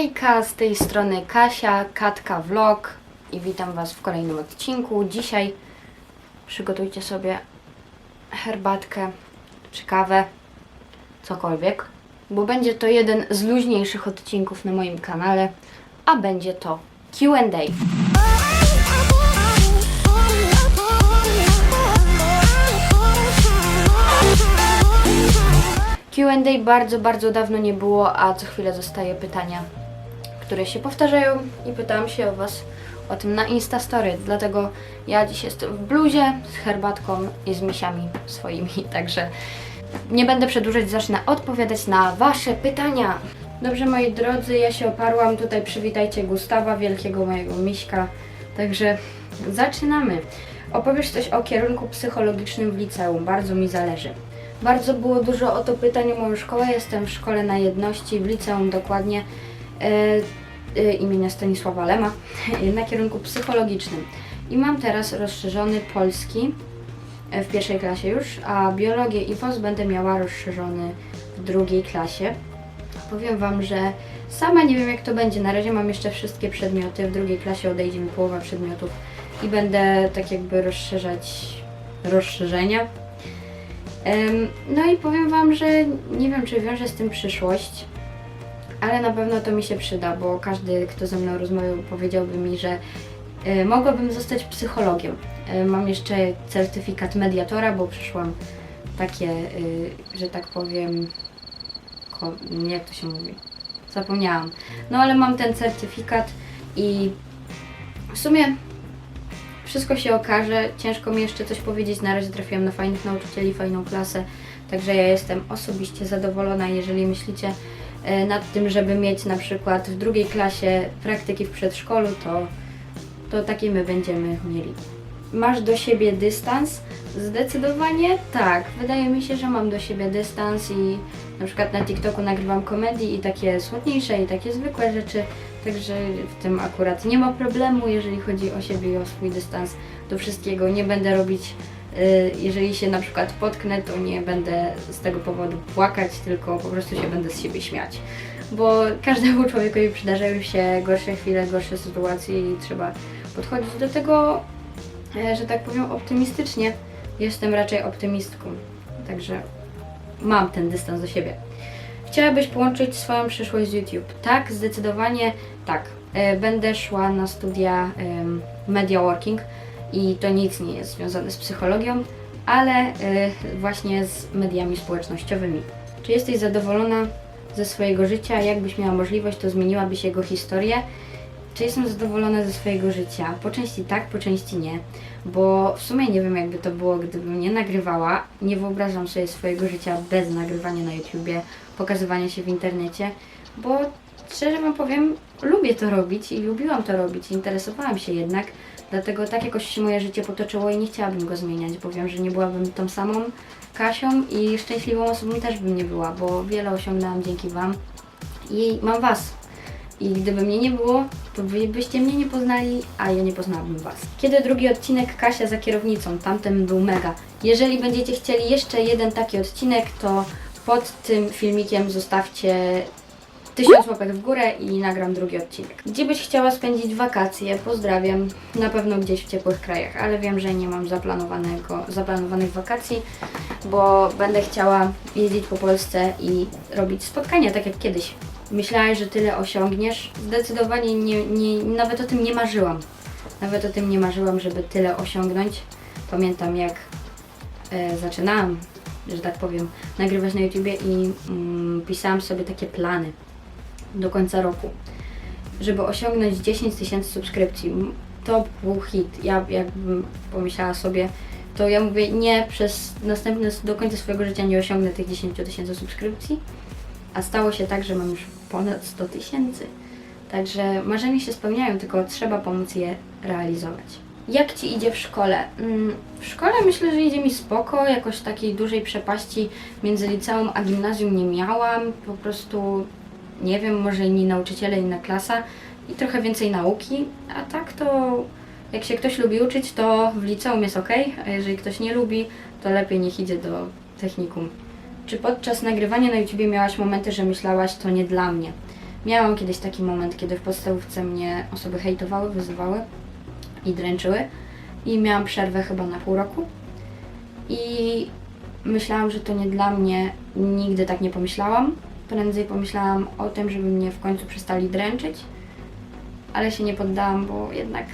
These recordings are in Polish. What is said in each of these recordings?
Hejka, z tej strony Kasia, Katka Vlog i witam Was w kolejnym odcinku. Dzisiaj przygotujcie sobie herbatkę czy kawę, cokolwiek, bo będzie to jeden z luźniejszych odcinków na moim kanale, a będzie to Q&A. Q&A bardzo, bardzo dawno nie było, a co chwilę zostaje pytania, które się powtarzają i pytałam się o Was o tym na Instastory, dlatego ja dziś jestem w bluzie z herbatką i z misiami swoimi, także nie będę przedłużać, zacznę odpowiadać na Wasze pytania. Dobrze moi drodzy, ja się oparłam, tutaj przywitajcie Gustawa, wielkiego mojego miśka, także zaczynamy. Opowiesz coś o kierunku psychologicznym w liceum, bardzo mi zależy. Bardzo było dużo o to pytań o moją szkołę. Jestem w szkole na jedności, w liceum dokładnie imienia Stanisława Lema na kierunku psychologicznym. I mam teraz rozszerzony polski e, w pierwszej klasie już, a biologię i WOS będę miała rozszerzony w drugiej klasie. Powiem Wam, że sama nie wiem jak to będzie. Na razie mam jeszcze wszystkie przedmioty. W drugiej klasie odejdzie mi połowa przedmiotów i będę tak jakby rozszerzać rozszerzenia. No i powiem Wam, że nie wiem, czy wiąże z tym przyszłość, ale na pewno to mi się przyda, bo każdy, kto ze mną rozmawiał, powiedziałby mi, że e, mogłabym zostać psychologiem. E, mam jeszcze certyfikat mediatora, bo przyszłam takie, y, że tak powiem, nie jak to się mówi, zapomniałam. No ale mam ten certyfikat i w sumie wszystko się okaże. Ciężko mi jeszcze coś powiedzieć. Na razie trafiłam na fajnych nauczycieli, fajną klasę. Także ja jestem osobiście zadowolona. Jeżeli myślicie e, nad tym, żeby mieć na przykład w drugiej klasie praktyki w przedszkolu, to, to takie my będziemy mieli. Masz do siebie dystans? Zdecydowanie tak. Wydaje mi się, że mam do siebie dystans i na przykład na TikToku nagrywam komedii i takie smutniejsze i takie zwykłe rzeczy, także w tym akurat nie ma problemu, jeżeli chodzi o siebie i o swój dystans do wszystkiego. Nie będę robić, jeżeli się na przykład potknę, to nie będę z tego powodu płakać, tylko po prostu się będę z siebie śmiać. Bo każdemu człowiekowi przydarzają się gorsze chwile, gorsze sytuacje i trzeba podchodzić do tego, e, że tak powiem, optymistycznie. Jestem raczej optymistką, także mam ten dystans do siebie. Chciałabyś połączyć swoją przyszłość z YouTube? Tak, zdecydowanie tak. E, Będę szła na studia media working i to nic nie jest związane z psychologią, ale e, właśnie z mediami społecznościowymi. Czy jesteś zadowolona ze swojego życia? Jakbyś miała możliwość, to zmieniłabyś jego historię? Czy jestem zadowolona ze swojego życia? Po części tak, po części nie, bo w sumie nie wiem, jakby to było, gdybym nie nagrywała. Nie wyobrażam sobie swojego życia bez nagrywania na YouTubie, pokazywania się w internecie, bo szczerze Wam powiem, lubię to robić i lubiłam to robić, interesowałam się jednak, dlatego tak jakoś się moje życie potoczyło i nie chciałabym go zmieniać, bo wiem, że nie byłabym tą samą Kasią i szczęśliwą osobą też bym nie była, bo wiele osiągnęłam dzięki Wam i mam Was. I gdyby mnie nie było, to wy byście mnie nie poznali, a ja nie poznałabym was. Kiedy drugi odcinek Kasia za kierownicą? Tamten był mega. Jeżeli będziecie chcieli jeszcze jeden taki odcinek, to pod tym filmikiem zostawcie tysiąc łapek w górę i nagram drugi odcinek. Gdzie byś chciała spędzić wakacje? Pozdrawiam. Na pewno gdzieś w ciepłych krajach, ale wiem, że nie mam zaplanowanego, zaplanowanych wakacji, bo będę chciała jeździć po Polsce i robić spotkania, tak jak kiedyś. Myślałaś, że tyle osiągniesz? Zdecydowanie nie, nie, nawet o tym nie marzyłam. Nawet o tym nie marzyłam, żeby tyle osiągnąć. Pamiętam jak e, zaczynałam, że tak powiem, nagrywać na YouTubie i mm, pisałam sobie takie plany do końca roku, żeby osiągnąć 10 tysięcy subskrypcji. To był hit. Ja jakbym pomyślała sobie, to ja mówię, nie, przez następne, do końca swojego życia nie osiągnę tych 10 tysięcy subskrypcji. A stało się tak, że mam już ponad 100 tysięcy. Także marzenia się spełniają, tylko trzeba pomóc je realizować. Jak Ci idzie w szkole? Mm, W szkole myślę, że idzie mi spoko, jakoś takiej dużej przepaści między liceum a gimnazjum nie miałam. Po prostu, nie wiem, może inni nauczyciele, inna klasa i trochę więcej nauki. A tak to, jak się ktoś lubi uczyć, to w liceum jest ok, a jeżeli ktoś nie lubi, to lepiej niech idzie do technikum. Czy podczas nagrywania na YouTubie miałaś momenty, że myślałaś, to nie dla mnie? Miałam kiedyś taki moment, kiedy w podstawówce mnie osoby hejtowały, wyzywały i dręczyły. I miałam przerwę chyba na pół roku. I myślałam, że to nie dla mnie. Nigdy tak nie pomyślałam. Prędzej pomyślałam o tym, żeby mnie w końcu przestali dręczyć. Ale się nie poddałam, bo jednak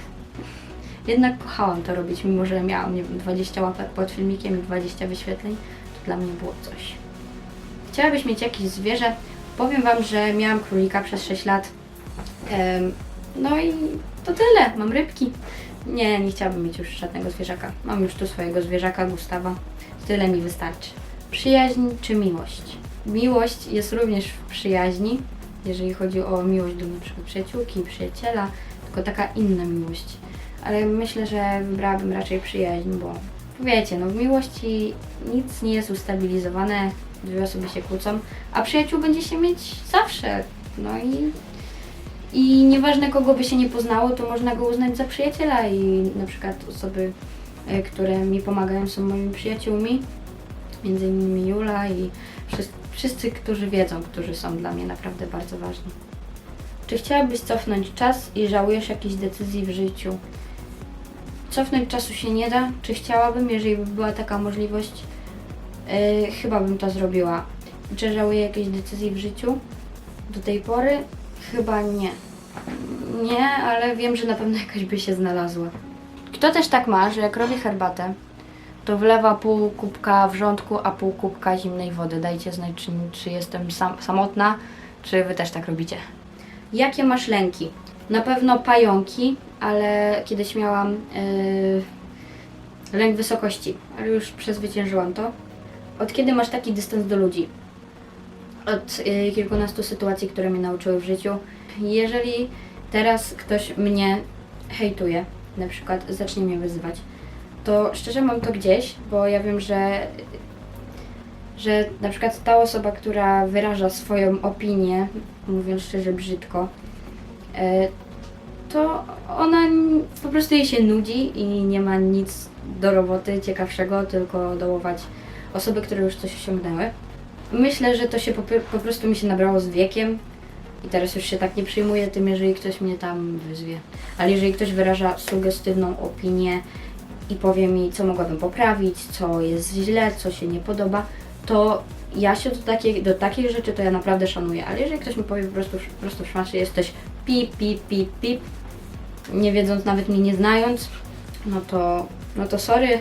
jednak kochałam to robić, mimo że miałam nie wiem, 20 łapek pod filmikiem i 20 wyświetleń, to dla mnie było coś. Chciałabyś mieć jakieś zwierzę? Powiem Wam, że miałam królika przez 6 lat. No i to tyle. Mam rybki. Nie, nie chciałabym mieć już żadnego zwierzaka. Mam już tu swojego zwierzaka, Gustawa. Tyle mi wystarczy. Przyjaźń czy miłość? Miłość jest również w przyjaźni, jeżeli chodzi o miłość do przykład przyjaciółki, przyjaciela, tylko taka inna miłość. Ale myślę, że wybrałabym raczej przyjaźń, bo wiecie, no w miłości nic nie jest ustabilizowane, dwie osoby się kłócą, a przyjaciół będzie się mieć zawsze. No i, i nieważne kogo by się nie poznało, to można go uznać za przyjaciela i na przykład osoby, e, które mi pomagają są moimi przyjaciółmi, między innymi Jula i wszyscy, wszyscy, którzy wiedzą, którzy są dla mnie naprawdę bardzo ważni. Czy chciałabyś cofnąć czas i żałujesz jakiejś decyzji w życiu? Cofnąć czasu się nie da. Czy chciałabym, jeżeli by była taka możliwość? Yy, chyba bym to zrobiła. Czy żałuję jakiejś decyzji w życiu? Do tej pory? Chyba nie. Nie, ale wiem, że na pewno jakaś by się znalazła. Kto też tak ma, że jak robi herbatę, to wlewa pół kubka wrzątku, a pół kubka zimnej wody. Dajcie znać, czy, czy jestem sam, samotna, czy wy też tak robicie. Jakie masz lęki? Na pewno pająki, ale kiedyś miałam yy, lęk wysokości, ale już przezwyciężyłam to. Od kiedy masz taki dystans do ludzi? Od yy, kilkunastu sytuacji, które mnie nauczyły w życiu. Jeżeli teraz ktoś mnie hejtuje, na przykład zacznie mnie wyzywać, to szczerze mam to gdzieś, bo ja wiem, że że na przykład ta osoba, która wyraża swoją opinię, mówiąc szczerze brzydko, e, to ona po prostu jej się nudzi i nie ma nic do roboty ciekawszego, tylko dołować osoby, które już coś osiągnęły. Myślę, że to się po, po prostu mi się nabrało z wiekiem i teraz już się tak nie przyjmuję tym, jeżeli ktoś mnie tam wyzwie. Ale jeżeli ktoś wyraża sugestywną opinię i powie mi, co mogłabym poprawić, co jest źle, co się nie podoba, to ja się do takiej, do takiej rzeczy to ja naprawdę szanuję. Ale jeżeli ktoś mi powie po prostu, po prostu w szmasie jesteś pip, pip, pip, pip, nie wiedząc, nawet mnie nie znając, no to, no to sorry,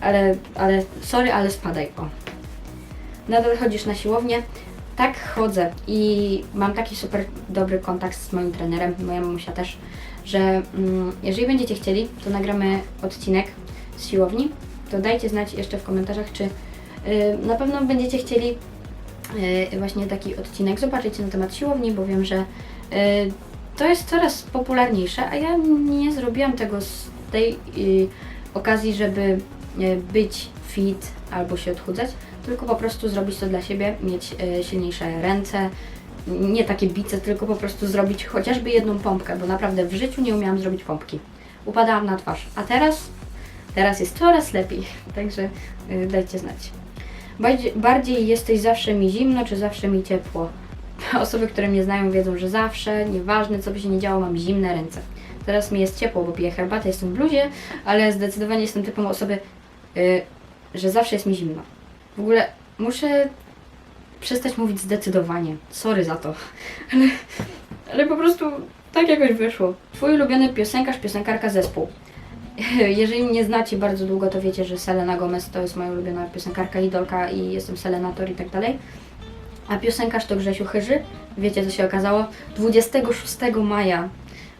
ale, ale sorry, ale spadaj, o. Nadal chodzisz na siłownię? Tak, chodzę i mam taki super dobry kontakt z moim trenerem, moja mamusia też, że mm, jeżeli będziecie chcieli, to nagramy odcinek siłowni, to dajcie znać jeszcze w komentarzach, czy y, na pewno będziecie chcieli y, właśnie taki odcinek zobaczyć na temat siłowni, bo wiem, że y, to jest coraz popularniejsze, a ja nie zrobiłam tego z tej okazji, żeby być fit albo się odchudzać, tylko po prostu zrobić to dla siebie, mieć silniejsze ręce, nie takie bice, tylko po prostu zrobić chociażby jedną pompkę, bo naprawdę w życiu nie umiałam zrobić pompki. Upadałam na twarz, a teraz, teraz jest coraz lepiej, także y, dajcie znać. Bardziej, jesteś zawsze mi zimno, czy zawsze mi ciepło? Osoby, które mnie znają, wiedzą, że zawsze, nieważne co by się nie działo, mam zimne ręce. Teraz mi jest ciepło, bo piję herbatę, jestem w bluzie, ale zdecydowanie jestem typem osoby, y, że zawsze jest mi zimno. W ogóle muszę przestać mówić zdecydowanie. Sorry za to. Ale, ale po prostu tak jakoś wyszło. Twój ulubiony piosenkarz, piosenkarka, zespół. Jeżeli mnie znacie bardzo długo, to wiecie, że Selena Gomez to jest moja ulubiona piosenkarka, idolka i jestem Selenator i tak dalej. A piosenkarz to Grzesiu Chyży. Wiecie, co się okazało? 26 maja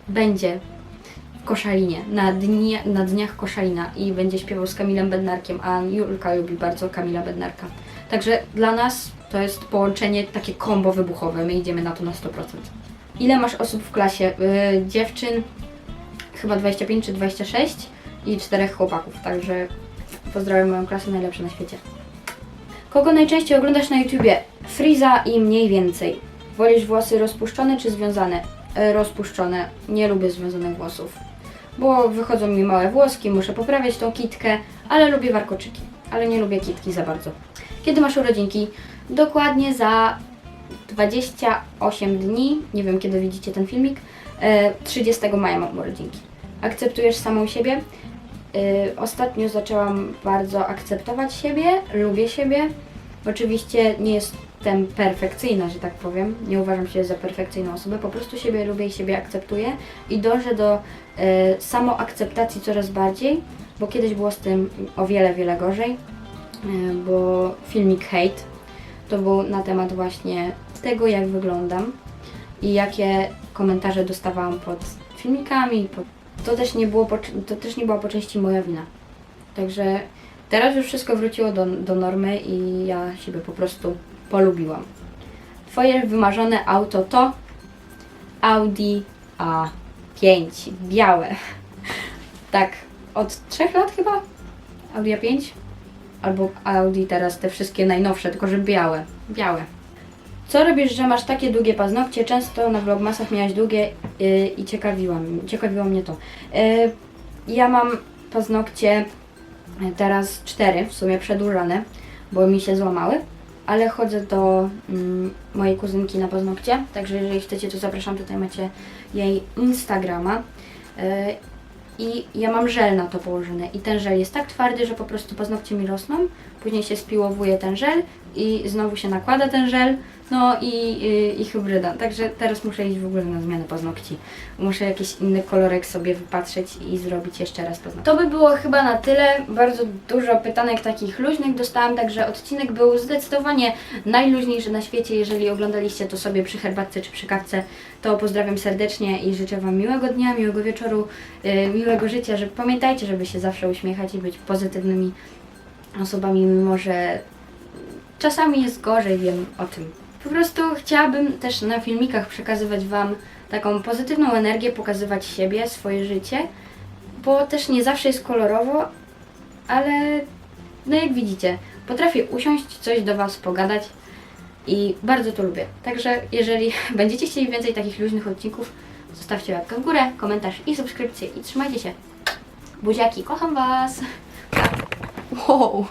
będzie w Koszalinie, na, na dniach Koszalina i będzie śpiewał z Kamilem Bednarkiem, a Julka lubi bardzo Kamila Bednarka. Także dla nas to jest połączenie takie kombo wybuchowe, my idziemy na to na 100%. Ile masz osób w klasie? Yy, dziewczyn chyba 25 czy 26 i czterech chłopaków, także pozdrawiam moją klasę, najlepsze na świecie. Kogo najczęściej oglądasz na YouTubie? Friza i mniej więcej. Wolisz włosy rozpuszczone czy związane? E, rozpuszczone. Nie lubię związanych włosów. Bo wychodzą mi małe włoski, muszę poprawiać tą kitkę, ale lubię warkoczyki. Ale nie lubię kitki za bardzo. Kiedy masz urodzinki? Dokładnie za 28 dni, nie wiem kiedy widzicie ten filmik, 30 maja mam urodzinki. Akceptujesz samą siebie. E, Ostatnio zaczęłam bardzo akceptować siebie, lubię siebie. Oczywiście nie jestem perfekcyjna, że tak powiem. Nie uważam się za perfekcyjną osobę. Po prostu siebie lubię i siebie akceptuję i dążę do e, samoakceptacji coraz bardziej, bo kiedyś było z tym o wiele, wiele gorzej. E, bo filmik Hate to był na temat właśnie tego, jak wyglądam i jakie komentarze dostawałam pod filmikami. Pod... To, też nie było po, to też nie była po części moja wina. Także teraz już wszystko wróciło do, do normy i ja siebie po prostu polubiłam. Twoje wymarzone auto to Audi A5, białe. Tak, od trzech lat chyba? Audi A5? Albo Audi teraz te wszystkie najnowsze, tylko że białe. Białe. Co robisz, że masz takie długie paznokcie? Często na vlogmasach miałaś długie yy, i ciekawiło, ciekawiło mnie to. Yy, ja mam paznokcie y, teraz cztery, w sumie przedłużane, bo mi się złamały, ale chodzę do mm, mojej kuzynki na paznokcie, także jeżeli chcecie, to zapraszam, tutaj macie jej Instagrama. Yy, i ja mam żel na to położony i ten żel jest tak twardy, że po prostu paznokcie mi rosną, później się spiłowuje ten żel i znowu się nakłada ten żel, no i, i, i hybryda. Także teraz muszę iść w ogóle na zmianę paznokci. Muszę jakiś inny kolorek sobie wypatrzeć i zrobić jeszcze raz paznokcie. To by było chyba na tyle. Bardzo dużo pytanek takich luźnych dostałam, także odcinek był zdecydowanie najluźniejszy na świecie. Jeżeli oglądaliście to sobie przy herbatce czy przy kawce, to pozdrawiam serdecznie i życzę Wam miłego dnia, miłego wieczoru, yy, miłego życia. Że pamiętajcie, żeby się zawsze uśmiechać i być pozytywnymi osobami, mimo że czasami jest gorzej, wiem o tym. Po prostu chciałabym też na filmikach przekazywać Wam taką pozytywną energię, pokazywać siebie, swoje życie, bo też nie zawsze jest kolorowo, ale no jak widzicie, potrafię usiąść, coś do Was pogadać i bardzo to lubię. Także jeżeli będziecie chcieli więcej takich luźnych odcinków, zostawcie łapkę w górę, komentarz i subskrypcję i trzymajcie się. Buziaki, kocham Was! Wow!